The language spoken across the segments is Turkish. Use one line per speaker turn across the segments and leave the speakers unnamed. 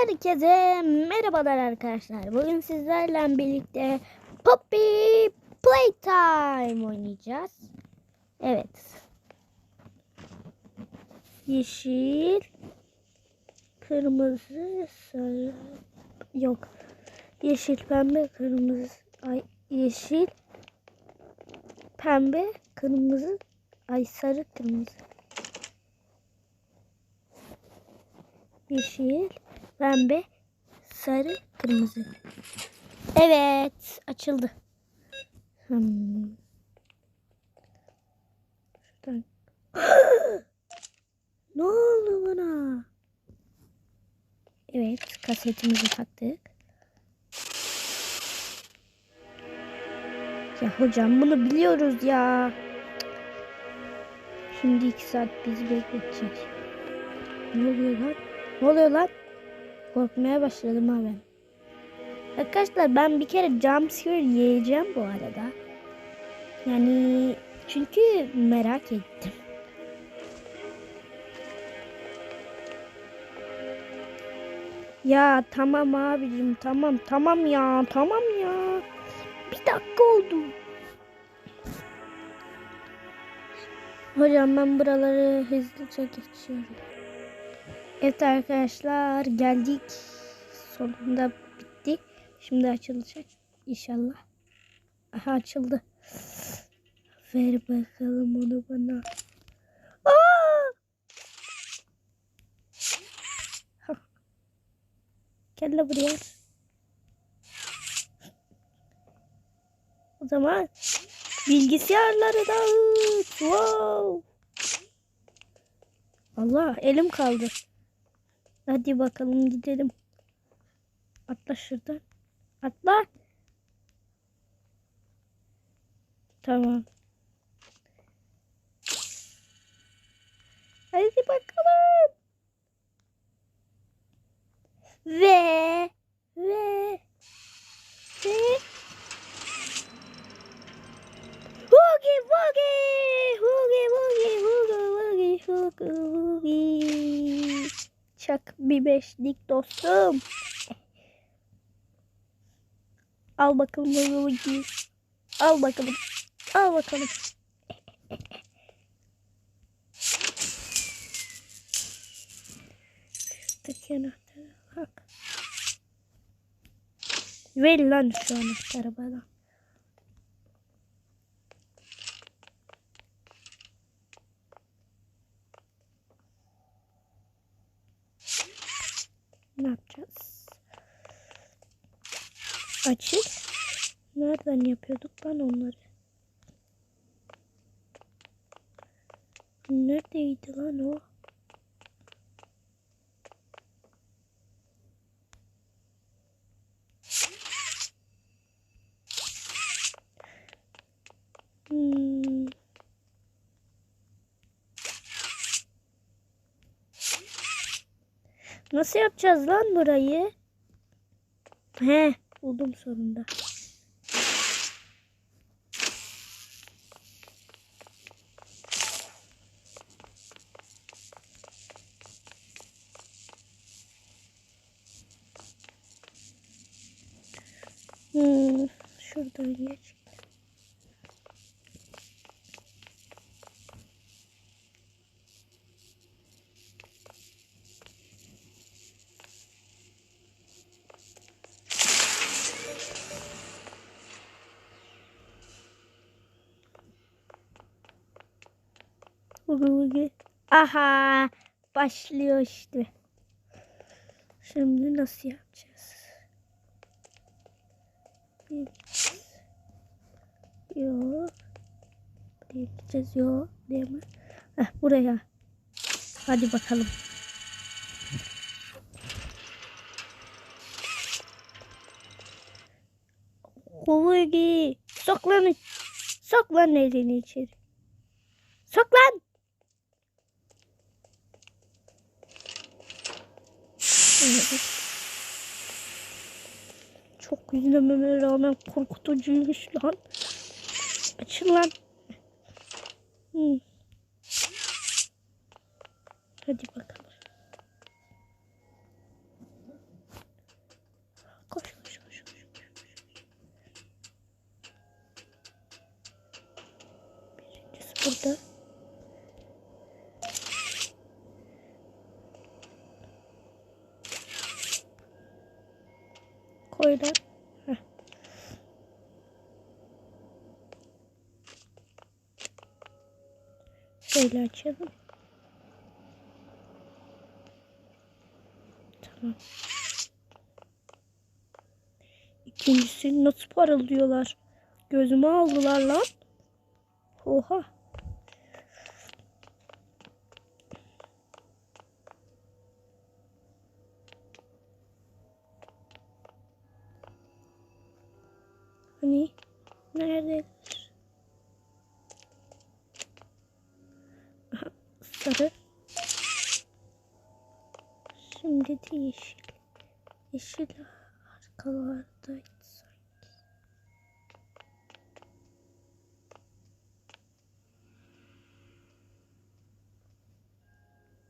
Herkese merhabalar arkadaşlar. Bugün sizlerle birlikte Poppy Playtime oynayacağız. Evet. Yeşil, kırmızı, sarı, yok. Yeşil, pembe, kırmızı, ay yeşil, pembe, kırmızı, ay sarı, kırmızı. Yeşil, pembe, sarı, kırmızı. Evet, açıldı. Hmm. Şuradan. ne oldu bana? Evet, kasetimizi taktık. Ya hocam bunu biliyoruz ya. Şimdi iki saat bizi bekletecek. Ne oluyor lan? Ne oluyor lan? Korkmaya başladım ha ben. Arkadaşlar ben bir kere jumpscare yiyeceğim bu arada. Yani çünkü merak ettim. Ya tamam abicim tamam tamam ya tamam ya. Bir dakika oldu. Hocam ben buraları hızlıca geçiyorum. Evet arkadaşlar geldik. Sonunda bitti. Şimdi açılacak inşallah. Aha açıldı. Ver bakalım onu bana. Gel la buraya. O zaman bilgisayarları dağıt. Wow. Allah elim kaldı. Hadi bakalım gidelim. Atla şuradan. Atla. Tamam. Hadi bakalım. Ve ve ve bir beşlik dostum. Al bakalım Hugi. Al bakalım. Al bakalım. Şuradaki anahtarı bak. Ver lan şu anahtarı bana. Ne yapacağız? Açık. Nereden yapıyorduk lan onları? Neredeydi lan o? Hmm. Nasıl yapacağız lan burayı? He, buldum sonunda. Hmm, şuradan geç. Ugi. Aha başlıyor işte. Şimdi nasıl yapacağız? Yok. Buraya gideceğiz. Yok. Değil mi? Heh, buraya. Hadi bakalım. Ugi. Sok lan. Sok lan elini içeri. Sok Çok izlememe rağmen korkutucuymuş lan. Açın lan. Hmm. Hadi bakalım. Heh. Şöyle açalım. Tamam. İkincisi nasıl parıldıyorlar? Gözümü aldılar lan. Oha. Hani nerede? Aha, Sarı. Şimdi de yeşil. Yeşil arkalardaydı sanki.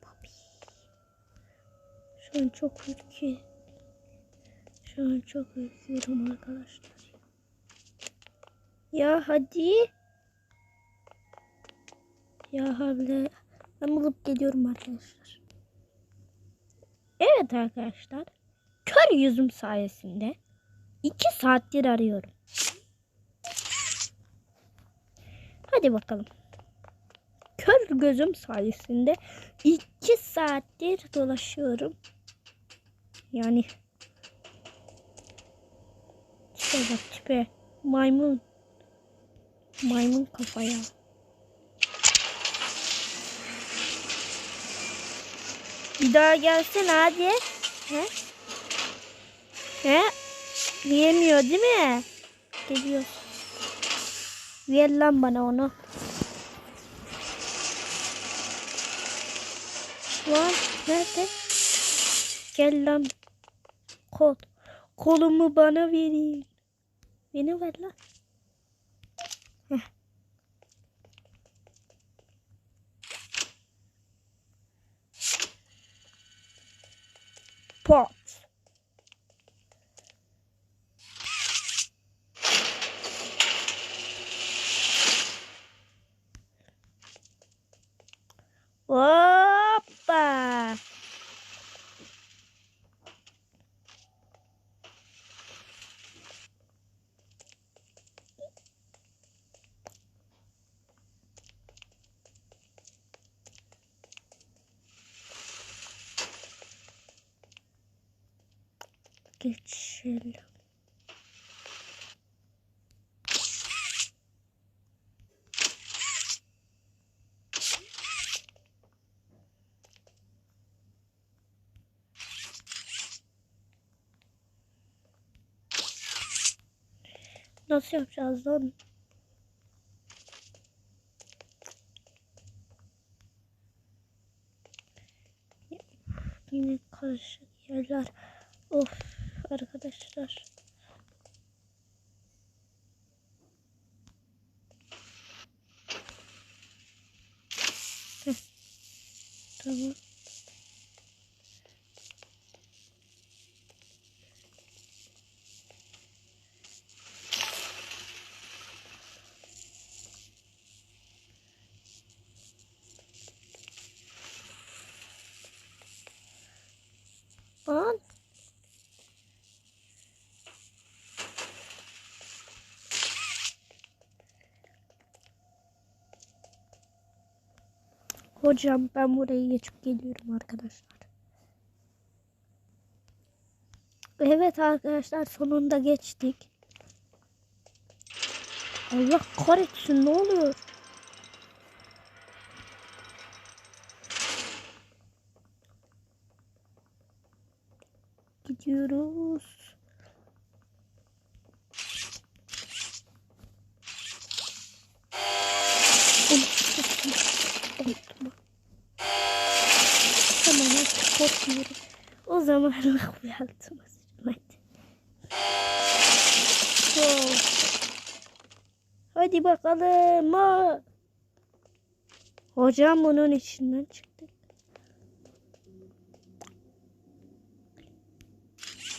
Papi. Şu an çok ürküyorum. Şu an çok ürküyorum arkadaşlar. Ya hadi. Ya havle. Ben bulup geliyorum arkadaşlar. Evet arkadaşlar. Kör yüzüm sayesinde 2 saattir arıyorum. Hadi bakalım. Kör gözüm sayesinde 2 saattir dolaşıyorum. Yani tipe bak tipe. Maymun. Maymun kafaya. Bir daha gelsin hadi. He? He? Yemiyor değil mi? Geliyor. Ver lan bana onu. Lan nerede? Gel lan. Kol. Kolumu bana verin. Beni ver lan. Pot. Geçelim. Nasıl yapacağız lan? Yine karışık yerler. Of arkadaşlar. Heh. Tamam. Lan. Hocam ben burayı geçip geliyorum arkadaşlar. Evet arkadaşlar sonunda geçtik. Allah kahretsin ne oluyor? Gidiyoruz. O zaman uyandım. Hadi. Go. Hadi bakalım. Ha. Hocam bunun içinden çıktı.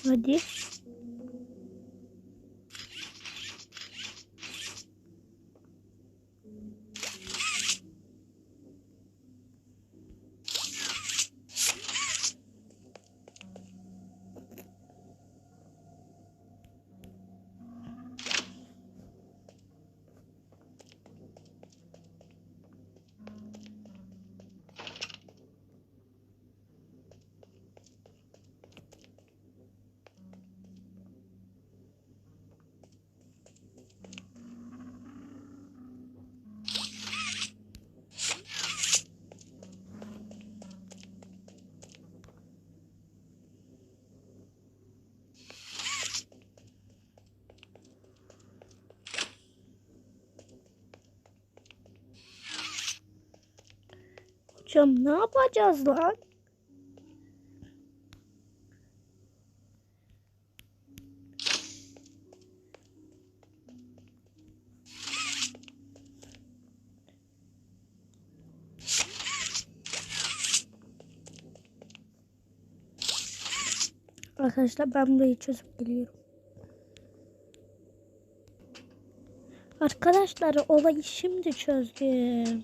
Hadi. Yapacağım? Ne yapacağız lan? Arkadaşlar ben burayı çözüp geliyorum. Arkadaşlar olayı şimdi çözdüm.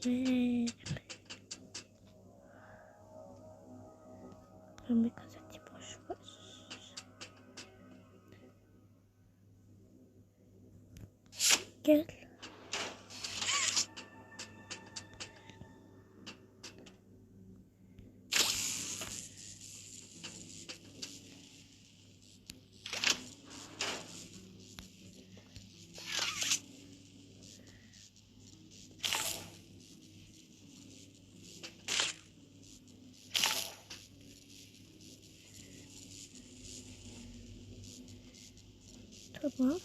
Ben bir gazete boş ver. Gel. Tamam.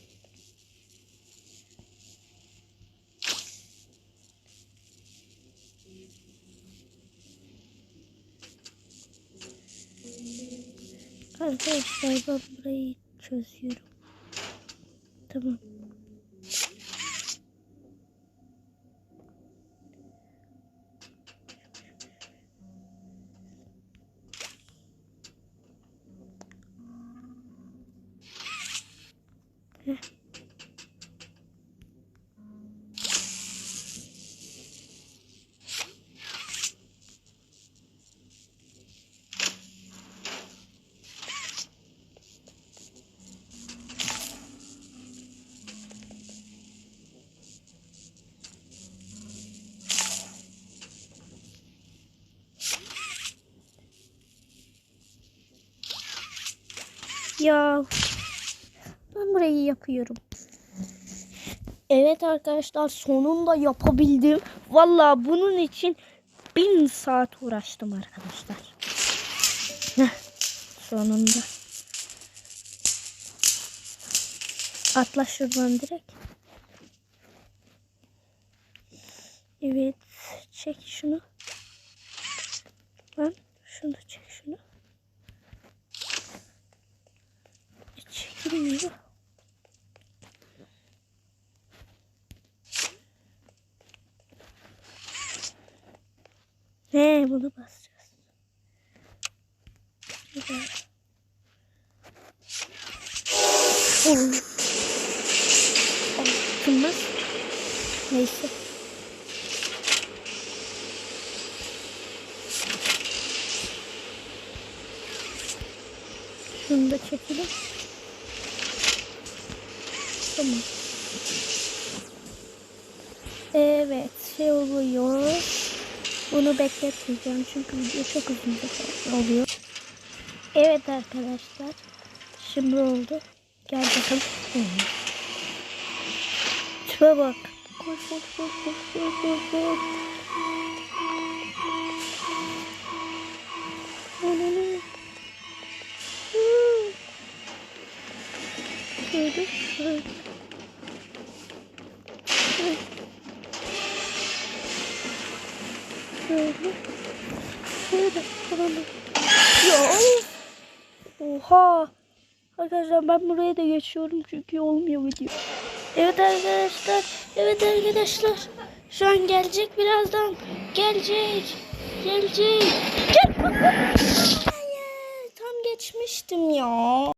Arkadaşlar ben burayı çözüyorum. Tamam. Ya ben burayı yapıyorum. Evet arkadaşlar sonunda yapabildim. Vallahi bunun için bin saat uğraştım arkadaşlar. Heh, sonunda. Atla şuradan direkt. Evet çek şunu. Lan şunu çek Çekilmiyor. He bunu basacağız. Evet şey oluyor. Bunu bekletmeyeceğim çünkü video çok uzun oluyor. Evet arkadaşlar. Şimdi oldu. Gel bakalım. Tipe bak. Koş koş koş koş koş koş koş. Şöyle. Şöyle. Şöyle. Of. Oha. Arkadaşlar ben buraya da geçiyorum çünkü olmuyor video. Evet arkadaşlar. Evet arkadaşlar. Şu an gelecek birazdan. Gelecek. Gelecek. Gel. Tam geçmiştim ya.